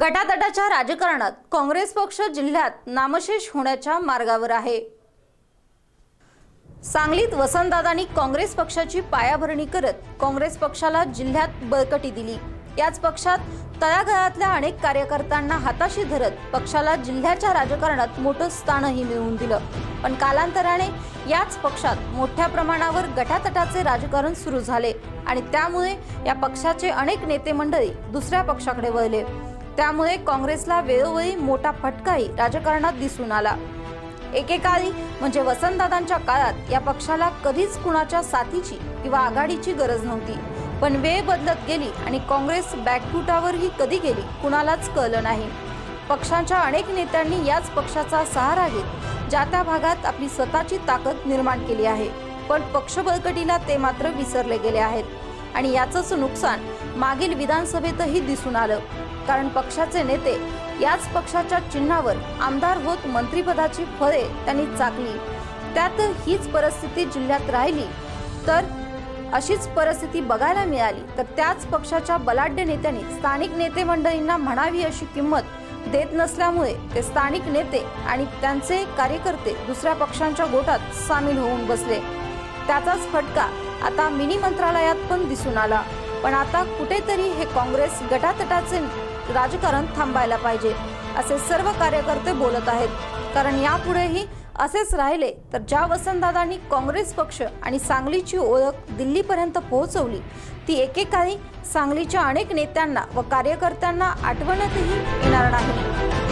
गटातटाच्या राजकारणात काँग्रेस पक्ष जिल्ह्यात नामशेष होण्याच्या मार्गावर आहे. सांगलीत वसंतदादांनी काँग्रेस पक्षाची पायाभरणी करत काँग्रेस पक्षाला जिल्ह्यात बळकटी दिली. याच पक्षात तळागाळातल्या अनेक कार्यकर्त्यांना हाताशी धरत पक्षाला जिल्ह्याच्या राजकारणात मोठं स्थानही मिळवून दिलं. पण कालांतराने याच पक्षात मोठ्या प्रमाणावर गटातटाचे राजकारण सुरू झाले आणि त्यामुळे या पक्षाचे अनेक नेते मंडळी दुसऱ्या पक्षाकडे वळले. त्यामुळे काँग्रेसला वेळोवेळी मोठा फटकाही राजकारणात दिसून आला. एकेकाळी म्हणजे वसंतदादांच्या काळात या पक्षाला कधीच कुणाच्या साथीची किंवा आघाडीची गरज नव्हती. पण वेळ बदलत गेली आणि काँग्रेस बॅकफुटावरही कधी गेली कुणालाच कळलं नाही. पक्षांच्या अनेक नेत्यांनी याच पक्षाचा सहारा घेत ज्या त्या भागात आपली स्वतःची ताकद निर्माण केली आहे. पण पक्ष बळकटीला ते मात्र विसरले गेले आहेत. आणि याचंच नुकसान मागील विधानसभेतही दिसून आलं. कारण पक्षाचे नेते याच पक्षाच्या चिन्हावर आमदार होत मंत्रिपदाची फळे त्यांनी चाकली. त्यात हीच परिस्थिती जिल्ह्यात राहिली. तर अशीच परिस्थिती बघायला मिळाली. तर त्याच पक्षाच्या बलाढ्य नेत्यांनी स्थानिक नेते मंडळींना म्हणावी अशी किंमत देत नसल्यामुळे ते स्थानिक नेते आणि त्यांचे कार्यकर्ते दुसऱ्या पक्षांच्या गोटात सामील होऊन बसले. त्याचाच फटका आता मिनी मंत्रालयात पण दिसून आला. पण आता कुठेतरी हे काँग्रेस गटातटाचे राजकारण थांबायला पाहिजे असे सर्व कार्यकर्ते बोलत आहेत. कारण यापुढेही असेच राहिले तर ज्या वसंतदादांनी काँग्रेस पक्ष आणि सांगलीची ओळख दिल्लीपर्यंत पोहोचवली ती एकेकाळी सांगलीच्या अनेक नेत्यांना व कार्यकर्त्यांना आठवणतही येणार नाही.